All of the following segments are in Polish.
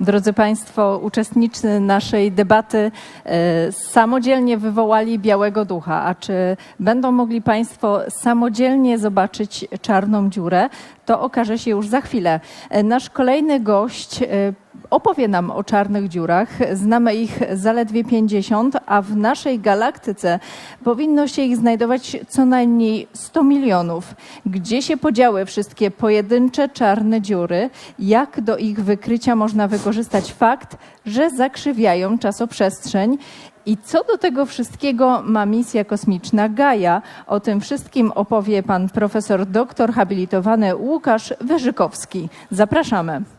Drodzy Państwo, uczestnicy naszej debaty e, samodzielnie wywołali Białego Ducha. A czy będą mogli Państwo samodzielnie zobaczyć czarną dziurę, to okaże się już za chwilę. E, Nasz kolejny gość e, opowie nam o czarnych dziurach. Znamy ich zaledwie 50, a w naszej galaktyce powinno się ich znajdować co najmniej 100 milionów. Gdzie się podziały wszystkie pojedyncze czarne dziury? Jak do ich wykrycia można wykorzystać fakt, że zakrzywiają czasoprzestrzeń? I co do tego wszystkiego ma misja kosmiczna Gaia? O tym wszystkim opowie pan profesor doktor habilitowany Łukasz Wyżykowski. Zapraszamy.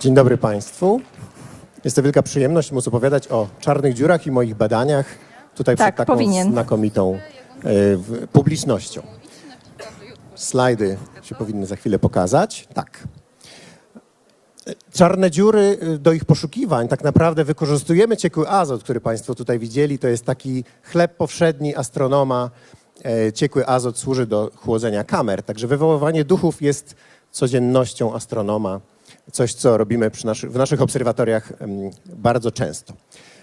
Dzień dobry Państwu. Jest to wielka przyjemność móc opowiadać o czarnych dziurach i moich badaniach tutaj Tak, przed taką powinien. znakomitą e, publicznością. Slajdy się powinny za chwilę pokazać. Tak. Czarne dziury, e, do ich poszukiwań tak naprawdę wykorzystujemy ciekły azot, który Państwo tutaj widzieli. To jest taki chleb powszedni astronoma. E, Ciekły azot służy do chłodzenia kamer, także wywoływanie duchów jest codziennością astronoma. Coś, co robimy naszy, w naszych obserwatoriach bardzo często.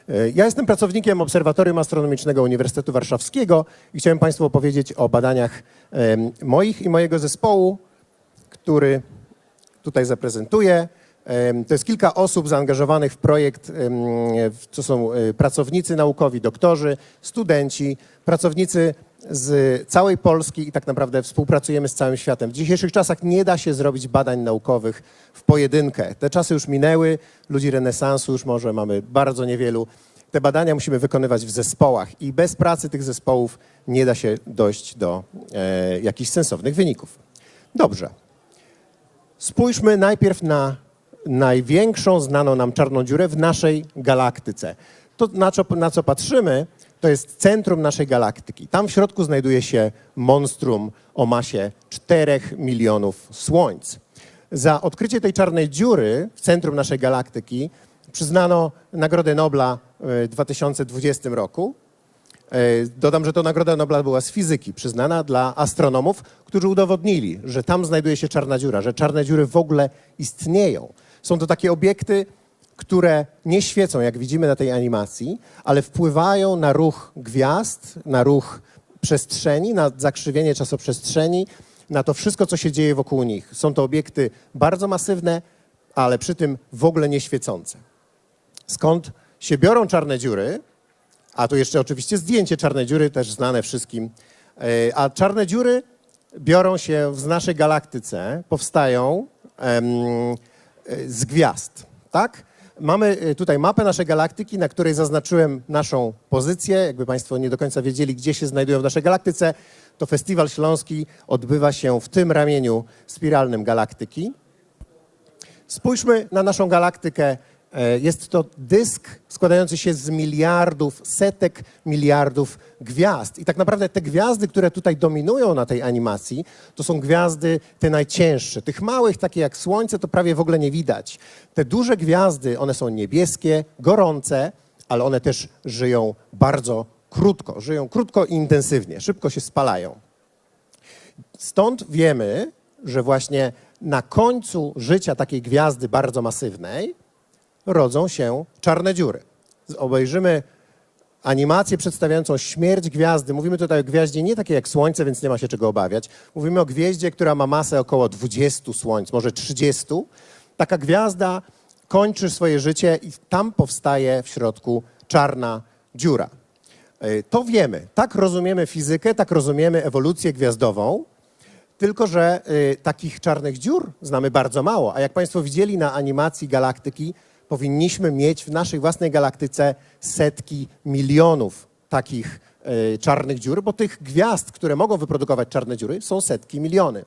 E, Ja jestem pracownikiem Obserwatorium Astronomicznego Uniwersytetu Warszawskiego i chciałem Państwu opowiedzieć o badaniach moich i mojego zespołu, który tutaj zaprezentuję. To jest kilka osób zaangażowanych w projekt. To są e, pracownicy naukowi, doktorzy, studenci, pracownicy z całej Polski i tak naprawdę współpracujemy z całym światem. W dzisiejszych czasach nie da się zrobić badań naukowych w pojedynkę. Te czasy już minęły, ludzi renesansu już może mamy bardzo niewielu. Te badania musimy wykonywać w zespołach i bez pracy tych zespołów nie da się dojść do e, jakichś sensownych wyników. Dobrze. Spójrzmy najpierw na największą znaną nam czarną dziurę w naszej galaktyce. To, na co, na co patrzymy, to jest centrum naszej galaktyki. Tam w środku znajduje się monstrum o masie 4 milionów słońc. Za odkrycie tej czarnej dziury w centrum naszej galaktyki przyznano Nagrodę Nobla w 2020 roku. E, Dodam, że to Nagroda Nobla była z fizyki, przyznana dla astronomów, którzy udowodnili, że tam znajduje się czarna dziura, że czarne dziury w ogóle istnieją. Są to takie obiekty, które nie świecą, jak widzimy na tej animacji, ale wpływają na ruch gwiazd, na ruch przestrzeni, na zakrzywienie czasoprzestrzeni, na to wszystko, co się dzieje wokół nich. Są to obiekty bardzo masywne, ale przy tym w ogóle nie świecące. Skąd się biorą czarne dziury? A tu jeszcze oczywiście zdjęcie czarnej dziury, też znane wszystkim. E, A czarne dziury biorą się w naszej galaktyce, powstają e, z gwiazd, tak? Mamy e, tutaj mapę naszej galaktyki, na której zaznaczyłem naszą pozycję. Jakby Państwo nie do końca wiedzieli, gdzie się znajdują w naszej galaktyce, to Festiwal Śląski odbywa się w tym ramieniu spiralnym galaktyki. Spójrzmy na naszą galaktykę. E, Jest to dysk składający się z miliardów, setek miliardów gwiazd. I tak naprawdę te gwiazdy, które tutaj dominują na tej animacji, to są gwiazdy te najcięższe. Tych małych, takie jak Słońce, to prawie w ogóle nie widać. Te duże gwiazdy, one są niebieskie, gorące, ale one też żyją bardzo krótko. Żyją krótko i intensywnie, szybko się spalają. Stąd wiemy, że właśnie na końcu życia takiej gwiazdy bardzo masywnej rodzą się czarne dziury. Obejrzymy animację przedstawiającą śmierć gwiazdy. Mówimy tutaj o gwiaździe nie takiej jak Słońce, więc nie ma się czego obawiać. Mówimy o gwieździe, która ma masę około 20 słońc, może 30. Taka gwiazda kończy swoje życie i tam powstaje w środku czarna dziura. E, To wiemy. Tak rozumiemy fizykę, tak rozumiemy ewolucję gwiazdową. Tylko, że y, takich czarnych dziur znamy bardzo mało. A jak Państwo widzieli na animacji galaktyki, powinniśmy mieć w naszej własnej galaktyce setki milionów takich y, czarnych dziur, bo tych gwiazd, które mogą wyprodukować czarne dziury, są setki miliony.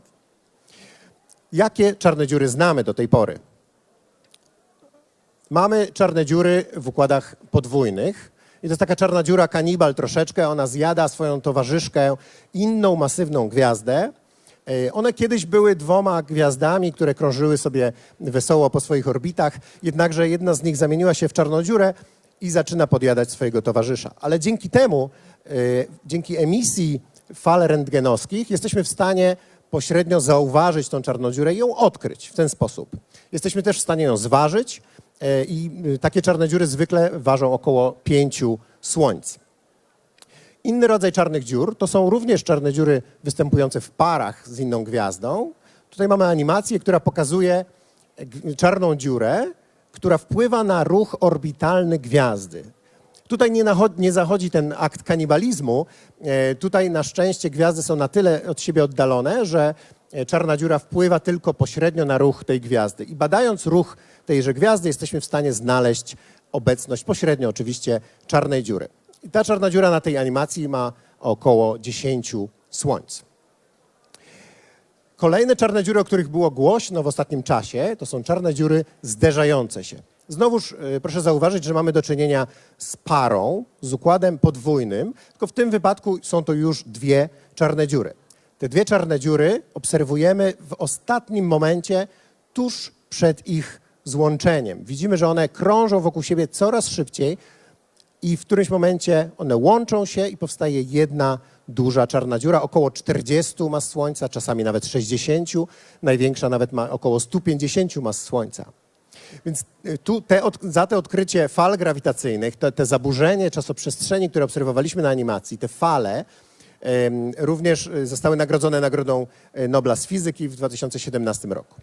Jakie czarne dziury znamy do tej pory? Mamy czarne dziury w układach podwójnych. I to jest taka czarna dziura kanibal troszeczkę. Ona zjada swoją towarzyszkę, inną masywną gwiazdę. E, One kiedyś były dwoma gwiazdami, które krążyły sobie wesoło po swoich orbitach, jednakże jedna z nich zamieniła się w czarną dziurę i zaczyna podjadać swojego towarzysza. Ale dzięki temu, e, dzięki emisji fal rentgenowskich jesteśmy w stanie pośrednio zauważyć tą czarną dziurę i ją odkryć w ten sposób. Jesteśmy też w stanie ją zważyć e, i takie czarne dziury zwykle ważą około pięciu słońc. Inny rodzaj czarnych dziur to są również czarne dziury występujące w parach z inną gwiazdą. Tutaj mamy animację, która pokazuje czarną dziurę, która wpływa na ruch orbitalny gwiazdy. Tutaj nie, nie zachodzi ten akt kanibalizmu. E, Tutaj na szczęście gwiazdy są na tyle od siebie oddalone, że e, czarna dziura wpływa tylko pośrednio na ruch tej gwiazdy. I badając ruch tejże gwiazdy, jesteśmy w stanie znaleźć obecność pośrednio oczywiście czarnej dziury. I ta czarna dziura na tej animacji ma około 10 słońc. Kolejne czarne dziury, o których było głośno w ostatnim czasie, to są czarne dziury zderzające się. Znowuż y, proszę zauważyć, że mamy do czynienia z parą, z układem podwójnym, tylko w tym wypadku są to już dwie czarne dziury. Te dwie czarne dziury obserwujemy w ostatnim momencie, tuż przed ich złączeniem. Widzimy, że one krążą wokół siebie coraz szybciej, i w którymś momencie one łączą się i powstaje jedna duża czarna dziura, około 40 mas Słońca, czasami nawet 60, największa nawet ma około 150 mas Słońca. Więc y, tu te, za te odkrycie fal grawitacyjnych, te, te zaburzenie czasoprzestrzeni, które obserwowaliśmy na animacji, te fale, również y, zostały nagrodzone Nagrodą y, Nobla z fizyki w 2017 roku.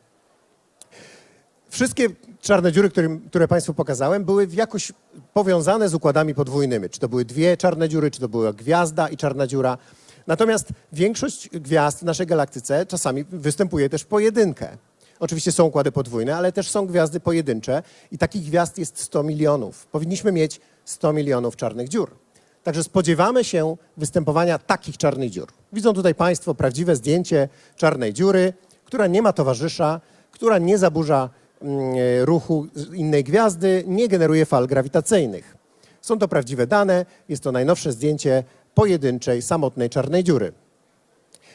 Wszystkie czarne dziury, którym, które Państwu pokazałem, były jakoś powiązane z układami podwójnymi. Czy to były dwie czarne dziury, czy to była gwiazda i czarna dziura. Natomiast większość gwiazd w naszej galaktyce czasami występuje też pojedynkę. Oczywiście są układy podwójne, ale też są gwiazdy pojedyncze i takich gwiazd jest 100 milionów. Powinniśmy mieć 100 milionów czarnych dziur. Także spodziewamy się występowania takich czarnych dziur. Widzą tutaj Państwo prawdziwe zdjęcie czarnej dziury, która nie ma towarzysza, która nie zaburza ruchu z- innej gwiazdy, nie generuje fal grawitacyjnych. Są to prawdziwe dane, jest to najnowsze zdjęcie pojedynczej, samotnej czarnej dziury.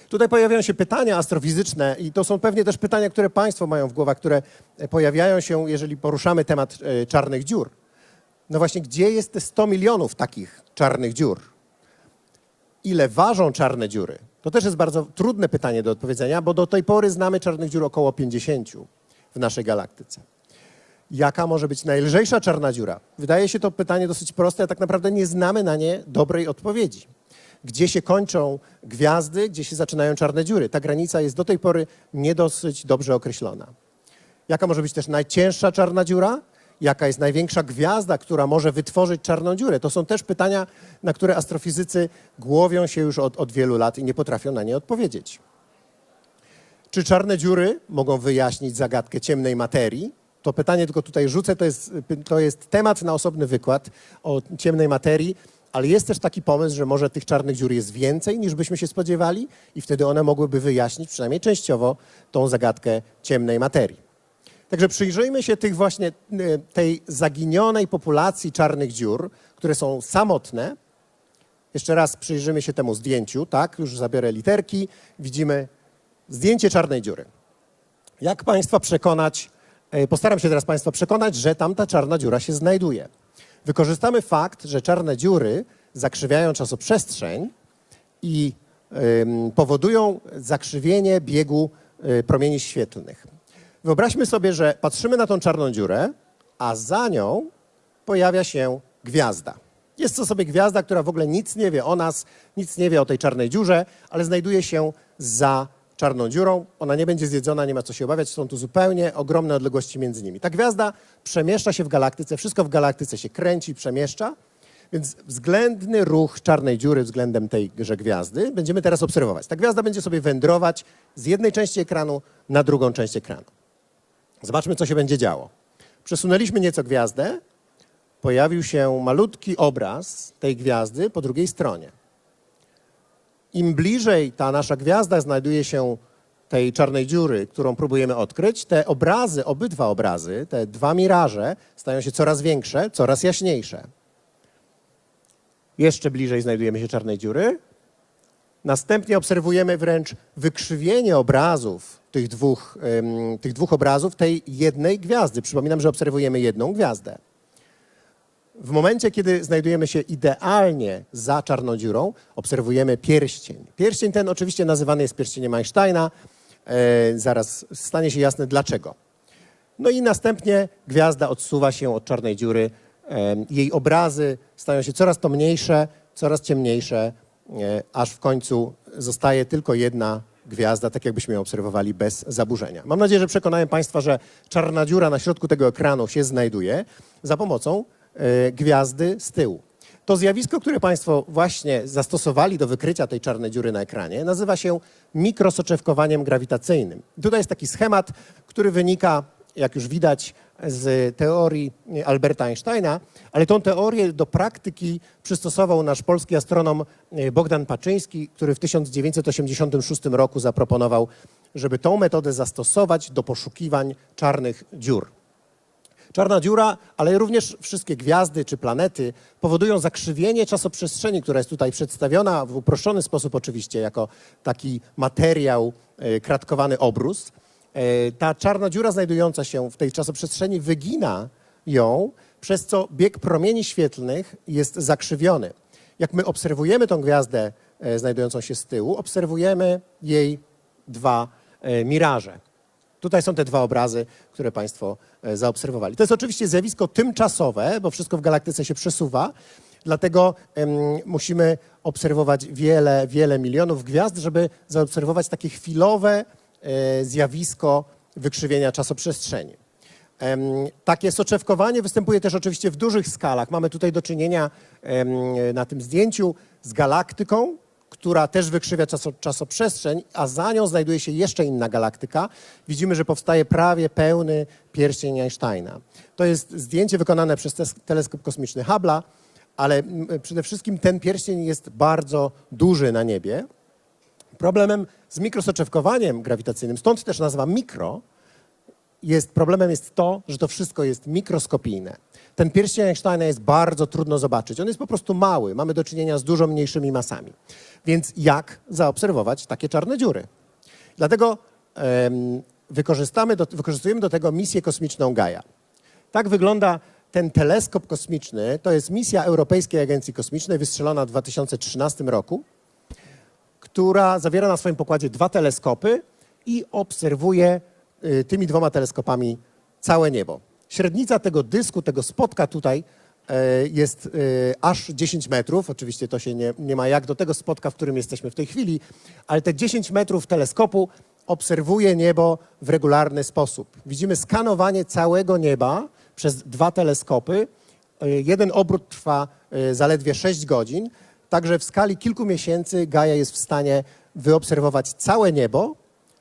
Tutaj pojawiają się pytania astrofizyczne i to są pewnie też pytania, które Państwo mają w głowach, które e, pojawiają się, jeżeli poruszamy temat e, czarnych dziur. No właśnie, gdzie jest te 100 milionów takich czarnych dziur? Ile ważą czarne dziury? To też jest bardzo trudne pytanie do odpowiedzenia, bo do tej pory znamy czarnych dziur około 50 w naszej galaktyce. Jaka może być najlżejsza czarna dziura? Wydaje się to pytanie dosyć proste, a tak naprawdę nie znamy na nie dobrej odpowiedzi. Gdzie się kończą gwiazdy, gdzie się zaczynają czarne dziury? Ta granica jest do tej pory nie dosyć dobrze określona. Jaka może być też najcięższa czarna dziura? Jaka jest największa gwiazda, która może wytworzyć czarną dziurę? To są też pytania, na które astrofizycy głowią się już od, od wielu lat i nie potrafią na nie odpowiedzieć. Czy czarne dziury mogą wyjaśnić zagadkę ciemnej materii? To pytanie tylko tutaj rzucę, to jest, to jest temat na osobny wykład o ciemnej materii, ale jest też taki pomysł, że może tych czarnych dziur jest więcej niż byśmy się spodziewali i wtedy one mogłyby wyjaśnić przynajmniej częściowo tą zagadkę ciemnej materii. Także przyjrzyjmy się tych właśnie e, tej zaginionej populacji czarnych dziur, które są samotne. Jeszcze raz przyjrzymy się temu zdjęciu, tak? Już zabiorę literki. Widzimy zdjęcie czarnej dziury. Jak Państwa przekonać, e, postaram się teraz Państwa przekonać, że tam ta czarna dziura się znajduje. Wykorzystamy fakt, że czarne dziury zakrzywiają czasoprzestrzeń i powodują zakrzywienie biegu y, promieni świetlnych. Wyobraźmy sobie, że patrzymy na tą czarną dziurę, a za nią pojawia się gwiazda. Jest to sobie gwiazda, która w ogóle nic nie wie o nas, nic nie wie o tej czarnej dziurze, ale znajduje się za czarną dziurą. Ona nie będzie zjedzona, nie ma co się obawiać, są tu zupełnie ogromne odległości między nimi. Ta gwiazda przemieszcza się w galaktyce, wszystko w galaktyce się kręci, przemieszcza, więc względny ruch czarnej dziury względem tejże gwiazdy będziemy teraz obserwować. Ta gwiazda będzie sobie wędrować z jednej części ekranu na drugą część ekranu. Zobaczmy, co się będzie działo. Przesunęliśmy nieco gwiazdę, pojawił się malutki obraz tej gwiazdy po drugiej stronie. Im bliżej ta nasza gwiazda znajduje się tej czarnej dziury, którą próbujemy odkryć, te obrazy, obydwa obrazy, te dwa miraże stają się coraz większe, coraz jaśniejsze. Jeszcze bliżej znajdujemy się czarnej dziury. Następnie obserwujemy wręcz wykrzywienie obrazów tych dwóch, tych dwóch obrazów tej jednej gwiazdy. Przypominam, że obserwujemy jedną gwiazdę. W momencie, kiedy znajdujemy się idealnie za czarną dziurą, obserwujemy pierścień. Pierścień ten oczywiście nazywany jest pierścieniem Einsteina. E, zaraz stanie się jasne dlaczego. No i następnie gwiazda odsuwa się od czarnej dziury. Em, Jej obrazy stają się coraz to mniejsze, coraz ciemniejsze, e, aż w końcu zostaje tylko jedna gwiazda, tak jakbyśmy ją obserwowali bez zaburzenia. Mam nadzieję, że przekonałem Państwa, że czarna dziura na środku tego ekranu się znajduje za pomocą e, gwiazdy z tyłu. To zjawisko, które Państwo właśnie zastosowali do wykrycia tej czarnej dziury na ekranie, nazywa się mikrosoczewkowaniem grawitacyjnym. Tutaj jest taki schemat, który wynika, jak już widać, z teorii Alberta Einsteina, ale tą teorię do praktyki przystosował nasz polski astronom e, Bogdan Paczyński, który w 1986 roku zaproponował, żeby tą metodę zastosować do poszukiwań czarnych dziur. Czarna dziura, ale również wszystkie gwiazdy czy planety powodują zakrzywienie czasoprzestrzeni, która jest tutaj przedstawiona w uproszczony sposób oczywiście, jako taki materiał, e, kratkowany obrus. E, Ta czarna dziura znajdująca się w tej czasoprzestrzeni wygina ją, przez co bieg promieni świetlnych jest zakrzywiony. Jak my obserwujemy tą gwiazdę e, znajdującą się z tyłu, obserwujemy jej dwa miraże. Tutaj są te dwa obrazy, które Państwo e, zaobserwowali. To jest oczywiście zjawisko tymczasowe, bo wszystko w galaktyce się przesuwa, dlatego em, musimy obserwować wiele, wiele milionów gwiazd, żeby zaobserwować takie chwilowe e, zjawisko wykrzywienia czasoprzestrzeni. Em, Takie soczewkowanie występuje też oczywiście w dużych skalach. Mamy tutaj do czynienia em, na tym zdjęciu z galaktyką, która też wykrzywia czaso, czasoprzestrzeń, a za nią znajduje się jeszcze inna galaktyka. Widzimy, że powstaje prawie pełny pierścień Einsteina. To jest zdjęcie wykonane przez teleskop kosmiczny Hubble'a, ale przede wszystkim ten pierścień jest bardzo duży na niebie. Problemem z mikrosoczewkowaniem grawitacyjnym, stąd też nazwa mikro, jest, problemem jest to, że to wszystko jest mikroskopijne. Ten pierścień Einsteina jest bardzo trudno zobaczyć. On jest po prostu mały. Mamy do czynienia z dużo mniejszymi masami. Więc jak zaobserwować takie czarne dziury? Dlatego em, wykorzystamy do, wykorzystujemy do tego misję kosmiczną Gaia. Tak wygląda ten teleskop kosmiczny. To jest misja Europejskiej Agencji Kosmicznej wystrzelona w 2013 roku która zawiera na swoim pokładzie dwa teleskopy i obserwuje y, tymi dwoma teleskopami całe niebo. Średnica tego dysku, tego spotka tutaj e, jest y, aż 10 metrów. Oczywiście to się nie, nie ma jak do tego spotka, w którym jesteśmy w tej chwili, ale te 10 metrów teleskopu obserwuje niebo w regularny sposób. Widzimy skanowanie całego nieba przez dwa teleskopy. E, Jeden obrót trwa e, zaledwie 6 godzin, także w skali kilku miesięcy Gaia jest w stanie wyobserwować całe niebo,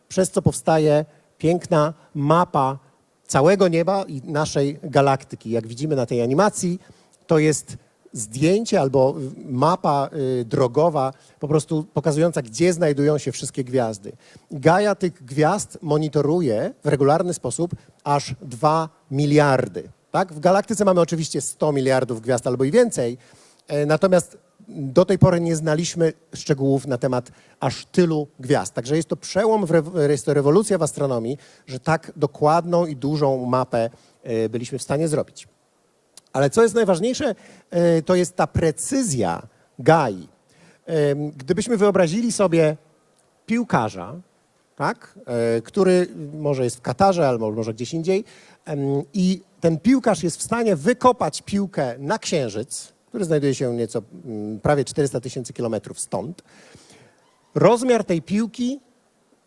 przez co powstaje piękna mapa całego nieba i naszej galaktyki. Jak widzimy na tej animacji, to jest zdjęcie albo mapa y, drogowa, po prostu pokazująca, gdzie znajdują się wszystkie gwiazdy. Gaia tych gwiazd monitoruje w regularny sposób aż 2 miliardy. Tak? W galaktyce mamy oczywiście 100 miliardów gwiazd albo i więcej, e, natomiast do tej pory nie znaliśmy szczegółów na temat aż tylu gwiazd. Także jest to przełom, jest to rewolucja w astronomii, że tak dokładną i dużą mapę e, byliśmy w stanie zrobić. Ale co jest najważniejsze, e, to jest ta precyzja Gai. Em, Gdybyśmy wyobrazili sobie piłkarza, tak, e, który może jest w Katarze albo może gdzieś indziej, i ten piłkarz jest w stanie wykopać piłkę na Księżyc, który znajduje się nieco mm, prawie 400 tysięcy kilometrów stąd. Rozmiar tej piłki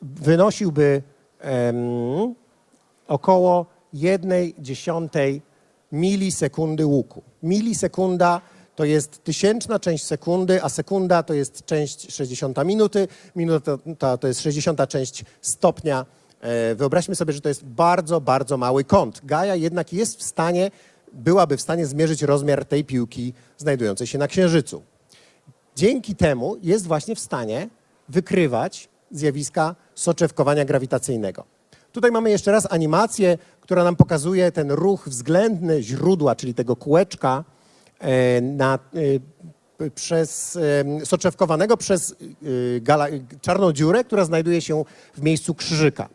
wynosiłby em, około jednej dziesiątej milisekundy łuku. Milisekunda to jest tysięczna część sekundy, a sekunda to jest część 60 minuty, minuta to, jest 60 część stopnia. E, Wyobraźmy sobie, że to jest bardzo, bardzo mały kąt. Gaia jednak jest w stanie, byłaby w stanie zmierzyć rozmiar tej piłki znajdującej się na Księżycu. Dzięki temu jest właśnie w stanie wykrywać zjawiska soczewkowania grawitacyjnego. Tutaj mamy jeszcze raz animację, która nam pokazuje ten ruch względny źródła, czyli tego kółeczka e, na, e, przez, e, soczewkowanego przez gala, czarną dziurę, która znajduje się w miejscu krzyżyka.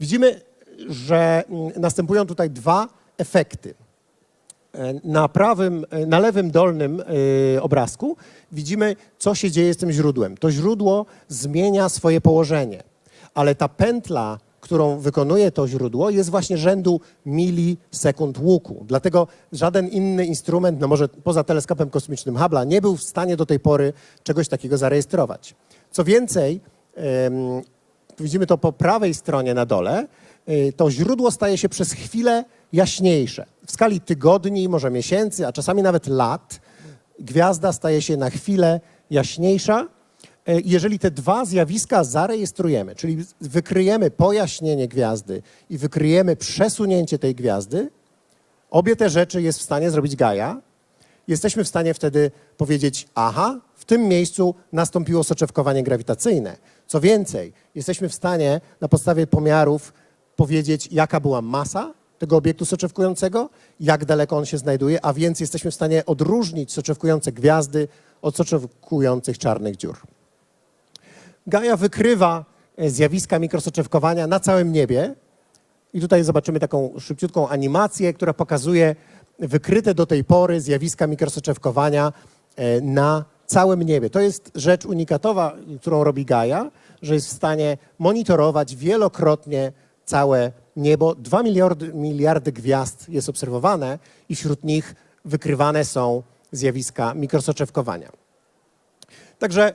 Widzimy, że mm, następują tutaj dwa efekty. E, Na prawym, e, na lewym dolnym e, obrazku widzimy, co się dzieje z tym źródłem. To źródło zmienia swoje położenie, ale ta pętla, którą wykonuje to źródło, jest właśnie rzędu milisekund łuku. Dlatego żaden inny instrument, no może poza teleskopem kosmicznym Hubble'a, nie był w stanie do tej pory czegoś takiego zarejestrować. Co więcej, widzimy to po prawej stronie na dole, to źródło staje się przez chwilę jaśniejsze. W skali tygodni, może miesięcy, a czasami nawet lat, gwiazda staje się na chwilę jaśniejsza. Y, Jeżeli te dwa zjawiska zarejestrujemy, czyli wykryjemy pojaśnienie gwiazdy i wykryjemy przesunięcie tej gwiazdy, obie te rzeczy jest w stanie zrobić Gaia, jesteśmy w stanie wtedy powiedzieć, aha, w tym miejscu nastąpiło soczewkowanie grawitacyjne. Co więcej, jesteśmy w stanie na podstawie pomiarów powiedzieć, jaka była masa tego obiektu soczewkującego, jak daleko on się znajduje, a więc jesteśmy w stanie odróżnić soczewkujące gwiazdy od soczewkujących czarnych dziur. Gaia wykrywa e, zjawiska mikrosoczewkowania na całym niebie, i tutaj zobaczymy taką szybciutką animację, która pokazuje wykryte do tej pory zjawiska mikrosoczewkowania e, na całym niebie. To jest rzecz unikatowa, którą robi Gaia, że jest w stanie monitorować wielokrotnie całe niebo. Dwa miliardy, miliardy gwiazd jest obserwowane i wśród nich wykrywane są zjawiska mikrosoczewkowania. Także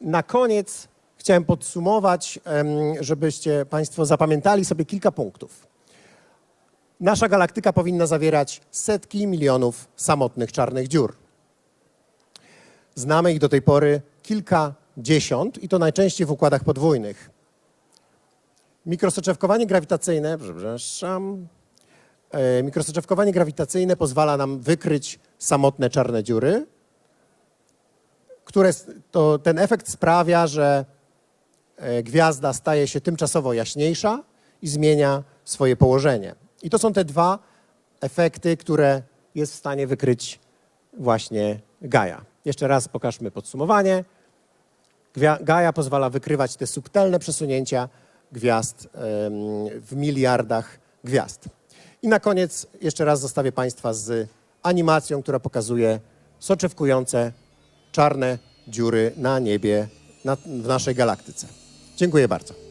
na koniec chciałem podsumować, żebyście Państwo zapamiętali sobie kilka punktów. Nasza galaktyka powinna zawierać setki milionów samotnych czarnych dziur. Znamy ich do tej pory kilkadziesiąt i to najczęściej w układach podwójnych. Mikrosoczewkowanie grawitacyjne, przepraszam, e, mikrosoczewkowanie grawitacyjne pozwala nam wykryć samotne czarne dziury, które to ten efekt sprawia, że e, gwiazda staje się tymczasowo jaśniejsza i zmienia swoje położenie. I to są te dwa efekty, które jest w stanie wykryć właśnie Gaia. Jeszcze raz pokażmy podsumowanie. Gaia pozwala wykrywać te subtelne przesunięcia gwiazd w miliardach gwiazd. I na koniec jeszcze raz zostawię Państwa z animacją, która pokazuje soczewkujące czarne dziury na niebie w naszej galaktyce. Dziękuję bardzo.